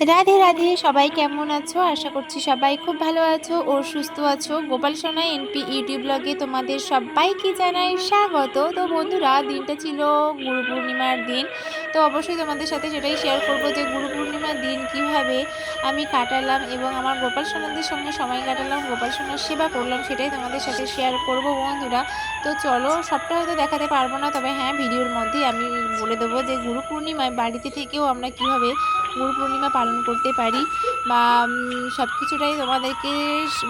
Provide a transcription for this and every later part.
রাধে রাধে, সবাই কেমন আছো? আশা করছি সবাই খুব ভালো আছো ও সুস্থ আছো। গোপাল সোনা, এনপি ইউটিউব ব্লগে তোমাদের সবাইকে জানাই স্বাগত। তো বন্ধুরা, দিনটা ছিল গুরু পূর্ণিমার দিন। তো অবশ্যই তোমাদের সাথে সেটাই শেয়ার করব যে গুরু পূর্ণিমার দিন কীভাবে আমি কাটালাম এবং আমার গোপাল সোনাদের সঙ্গে সময় কাটালাম, গোপাল সোনার সেবা করলাম, সেটাই তোমাদের সাথে শেয়ার করব বন্ধুরা। তো চলো, সবটা হয়তো দেখাতে পারব না, তবে হ্যাঁ ভিডিওর মধ্যেই আমি বলে দেবো যে গুরু পূর্ণিমায় বাড়িতে থেকেও আমরা কীভাবে গুরু পূর্ণিমা পালন করতে পারি বা সব কিছুটাই তোমাদেরকে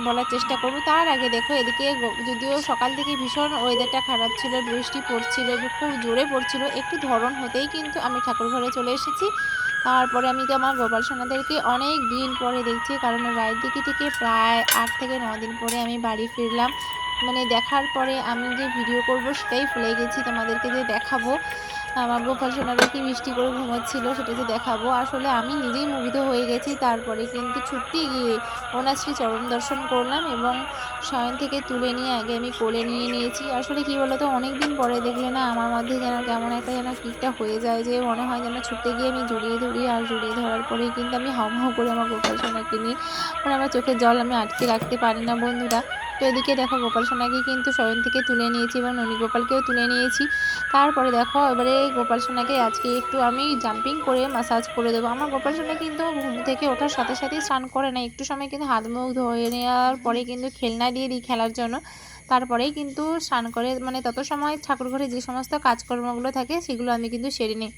বলার চেষ্টা করব। তার আগে দেখো, এদিকে যদিও সকাল থেকে ভীষণ ওয়েদারটা খারাপ ছিল, বৃষ্টি পড়ছিল, খুব জোরে পড়ছিল, একটু ধরন হতেই কিন্তু আমি ঠাকুর ঘরে চলে এসেছি। তারপরে আমি তো আমার গোপাল সোনাদেরকে অনেক দিন পরে দেখছি, কারণ রায়ের দিকে থেকে প্রায় আট থেকে ন দিন পরে আমি বাড়ি ফিরলাম। মানে দেখার পরে আমি যে ভিডিও করব সেটাই ভুলে গেছি, তোমাদেরকে যে দেখাবো। আমার গোপাল সোনারা কি মিষ্টি করে ঘুমাচ্ছিল সেটা যে দেখাবো। আসলে আমি নিজেই মুগ্ধ হয়ে গেছি, তারপরে কিন্তু ছুটতে গিয়ে ওনার শ্রী চরণ দর্শন করলাম এবং শয়ন থেকে তুলে নিয়ে আগে আমি কোলে নিয়ে নিয়েছি। আসলে কি বলতো অনেক দিন পরে দেখলে না আমার মধ্যে যেন কেমন একটা যেন কিকটা হয়ে যায় যে মনে হয় যেন ছুটতে গিয়ে আমি জড়িয়ে ধরি আর জড়িয়ে ধরার পরেই কিন্তু আমি হাম হাও করে আমার গোপাল সোনাকে নিয়ে মানে আমার চোখের জল আমি আটকে রাখতে পারি না বন্ধুরা। তো এদিকে দেখো গোপাল সোনাকে কিন্তু শয়ন থেকে তুলে নিয়েছি এবং ননী গোপালকেও তুলে নিয়েছি। তারপরে দেখো এবারে গোপাল সোনাকে আজকে একটু আমি জাম্পিং করে মাসাজ করে দেবো। আমার গোপাল সোনা কিন্তু ঘুম থেকে ওঠার সাথে সাথেই স্নান করে না, একটু সময় কিন্তু হাত মুখ ধুয়ে নেওয়ার পরে কিন্তু খেলনা দিয়ে দিই খেলার জন্য। তারপরেই কিন্তু স্নান করে মানে তত সময় ঠাকুর ঘরে যে সমস্ত কাজকর্মগুলো থাকে সেগুলো আমি কিন্তু সেরে নিই।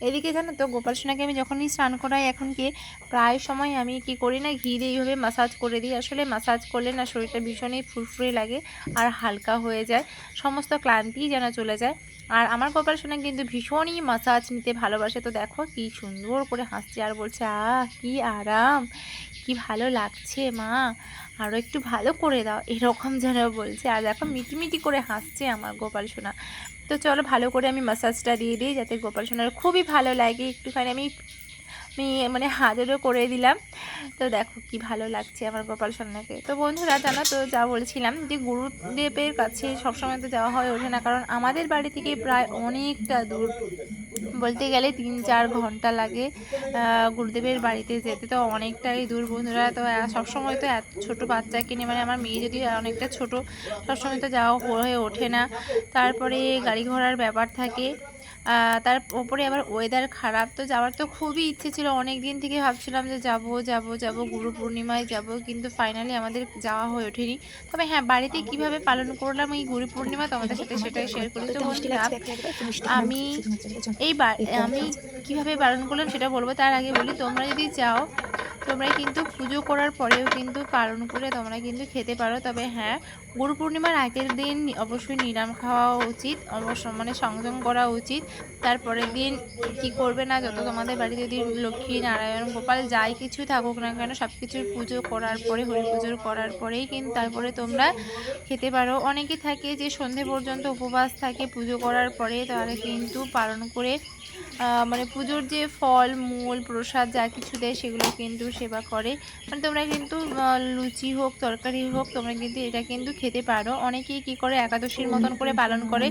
এদিকে জানো তো, গোপাল সোনাকে আমি যখনই স্নান করাই, এখন কি প্রায় সময় আমি কি করি না, ঘি দিয়ে এইভাবে মাসাজ করে দিই। আসলে মাসাজ করলে না শরীরটা ভীষণই ফুরফুরে লাগে আর হালকা হয়ে যায়। সমস্ত ক্লান্তি যেন চলে যায়। আর আমার গোপাল সোনা কিন্তু ভীষণই মাসাজ নিতে ভালোবাসে। তো দেখো কি সুন্দর করে হাসছে আর বলছে, আহ, কি আরাম, কি ভালো লাগছে মা। আরও একটু ভালো করে দাও। এরকম যেন বলছে। আর দেখো মিটিমিটি করে হাসছে আমার গোপাল সোনা। তো চলো ভালো করে আমি মাসাজটা দিয়ে দিই যাতে গোপাল সোনার খুবই ভালো লাগে। একটুখানি আমি আমি মানে হাজারও করে দিলাম। তো দেখো কি ভালো লাগছে আমার গোপাল সোনাকে। তো বন্ধুরা, জানো তো, যা বলছিলাম যে গুরুদেবের কাছে সবসময় তো যাওয়া হয় ওঠে না, কারণ আমাদের বাড়ি থেকে প্রায় অনেকটা দূর। বলতে গেলে তিন চার ঘণ্টা লাগে গুরুদেবের বাড়িতে যেতে। তো অনেকটাই দূর বন্ধুরা। তো সবসময় তো এত ছোটো বাচ্চাকে নিয়ে মানে আমার মেয়ে যদি অনেকটা ছোট, সবসময় তো যাওয়া হয়ে ওঠে না। তারপরে গাড়ি ঘোড়ার ব্যাপার থাকে। তার ওপরে আবার ওয়েদার খারাপ। তো যাওয়ার তো খুবই ইচ্ছে ছিল। অনেক দিন থেকে ভাবছিলাম যে যাব যাব যাব গুরু পূর্ণিমায় যাব কিন্তু ফাইনালি আমাদের যাওয়া হয়ে ওঠেনি। তবে হ্যাঁ বাড়িতে কীভাবে পালন করলাম এই গুরু পূর্ণিমা তোমাদের সাথে সেটাই শেয়ার করি তো আমি এই আমি কীভাবে পালন করলাম সেটা বলব। তার আগে বলি তোমরা যদি চাও তোমরা কিন্তু পুজো করার পরেও কিন্তু পালন করে তোমরা কিন্তু খেতে পারো। তবে হ্যাঁ গুরু পূর্ণিমার আগের দিন অবশ্যই নিরাম খাওয়া উচিত, অবশ্য মানে সংযম করা উচিত। তারপরের দিন কি করবে না, যত তোমাদের বাড়ি যদি লক্ষ্মী নারায়ণ, গোপাল যাই কিছু থাকুক না কেন সব কিছুর পুজো করার পরে হরি পুজোর করার পরেই কিন্তু তারপরে তোমরা খেতে পারো। অনেকে থাকে যে সন্ধে পর্যন্ত উপবাস থাকে পুজো করার পরে, তারা কিন্তু পালন করে মানে পুজোর যে ফল, মূল, প্রসাদ যা কিছু দেয় সেগুলো কিন্তু সেবা করে। মানে তোমরা কিন্তু লুচি হোক, তরকারি হোক, তোমরা কিন্তু এটা কিন্তু খেতে পারো। অনেকেই কি করে, একাদশীর মতন করে পালন করে।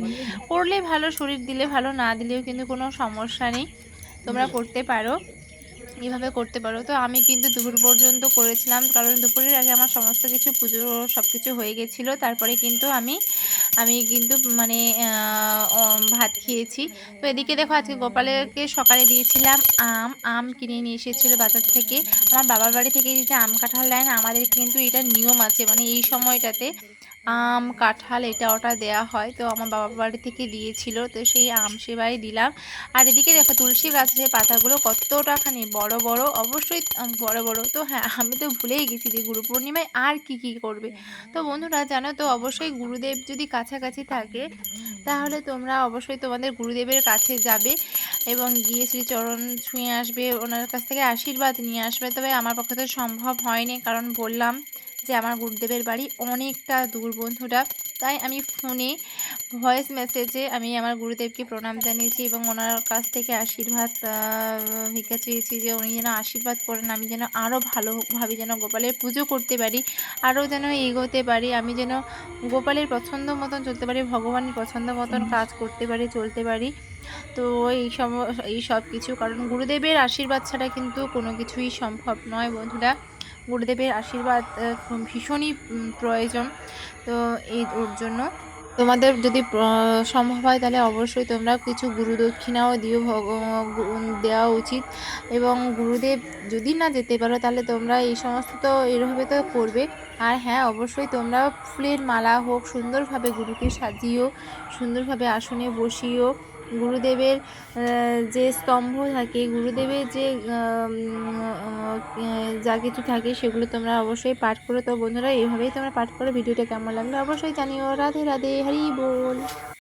করলে ভালো, শরীর দিলে ভালো, না দিলেও কিন্তু কোনো সমস্যা নেই। তোমরা করতে পারো, এভাবে করতে পারো। তো আমি কিন্তু দুপুর পর্যন্ত করেছিলাম, কারণ দুপুরের আগে আমার সমস্ত কিছু পুজো সব কিছু হয়ে গেছিল। তারপরে কিন্তু আমি আমি কিন্তু মানে ভাত খেয়েছি। তো এদিকে দেখো আজকে গোপালকে সকালে দিয়েছিলাম আম আম কিনে নিয়ে এসেছিল বাজার থেকে। আমার বাবার বাড়ি থেকে যে আম কাঁঠাল দেয় না, আমাদের কিন্তু এটা নিয়ম আছে। মানে এই সময়টাতে আম, কাঁঠাল এটা ওটা দেয়া হয়, তো আমার বাবা বাড়ি থেকে দিয়েছিল, তো সেই আম সেবাই দিলাম। আর এদিকে দেখো, তুলসী গাছের পাতাগুলো কতটাখানি বড় বড়, অবশ্যই বড় বড়। তো হ্যাঁ আমি তো ভুলেই গেছি যে গুরু পূর্ণিমায় আর কি কি করবে। তো বন্ধুরা, জানো তো, অবশ্যই গুরুদেব যদি কাছাকাছি থাকে, তাহলে তোমরা অবশ্যই তোমাদের গুরুদেবের কাছে যাবে এবং গিয়ে শ্রীচরণ ছুঁয়ে আসবে, ওনার কাছ থেকে আশীর্বাদ নিয়ে আসবে। তবে আমার পক্ষে তো সম্ভব হয়নি, কারণ বললাম যে আমার গুরুদেবের বাড়ি অনেকটা দূর বন্ধুরা। তাই আমি ফোনে ভয়েস মেসেজে আমি আমার গুরুদেবকে প্রণাম জানিয়েছি এবং ওনার কাছ থেকে আশীর্বাদ ভিক্ষা চেয়েছি যে উনি যেন আশীর্বাদ করেন আমি যেন আরও ভালোভাবে যেন গোপালের পুজো করতে পারি আরও যেন এগোতে পারি আমি যেন গোপালের পছন্দ মতন চলতে পারি ভগবানের পছন্দ মতন কাজ করতে পারি চলতে পারি। তো এই সম এই সব কিছু কারণ গুরুদেবের আশীর্বাদ ছাড়া কিন্তু কোনো কিছুই সম্ভব নয় বন্ধুরা। গুরুদেবের আশীর্বাদ ভীষণই প্রয়োজন। তো এই ওর জন্য। তোমাদের যদি সম্ভব হয় তাহলে অবশ্যই তোমরা কিছু গুরু দক্ষিণাও দিও দেওয়া উচিত। এবং গুরুদেব যদি না যেতে পারো তাহলে তোমরা এই সমস্ত তো এভাবে তো করবে। আর হ্যাঁ অবশ্যই তোমরা ফুলের মালা হোক, সুন্দরভাবে গুরুকে সাজিও, সুন্দরভাবে আসনে বসিও। গুরুদেবের যে স্তম্ভ থাকে, গুরুদেবের যে যা কিছু থাকে সেগুলো তোমরা অবশ্যই পাঠ করো। তো বন্ধুরা, এইভাবেই তোমরা পাঠ করো। ভিডিওটা কেমন লাগল অবশ্যই জানিও। রাধে রাধে, হারি বল।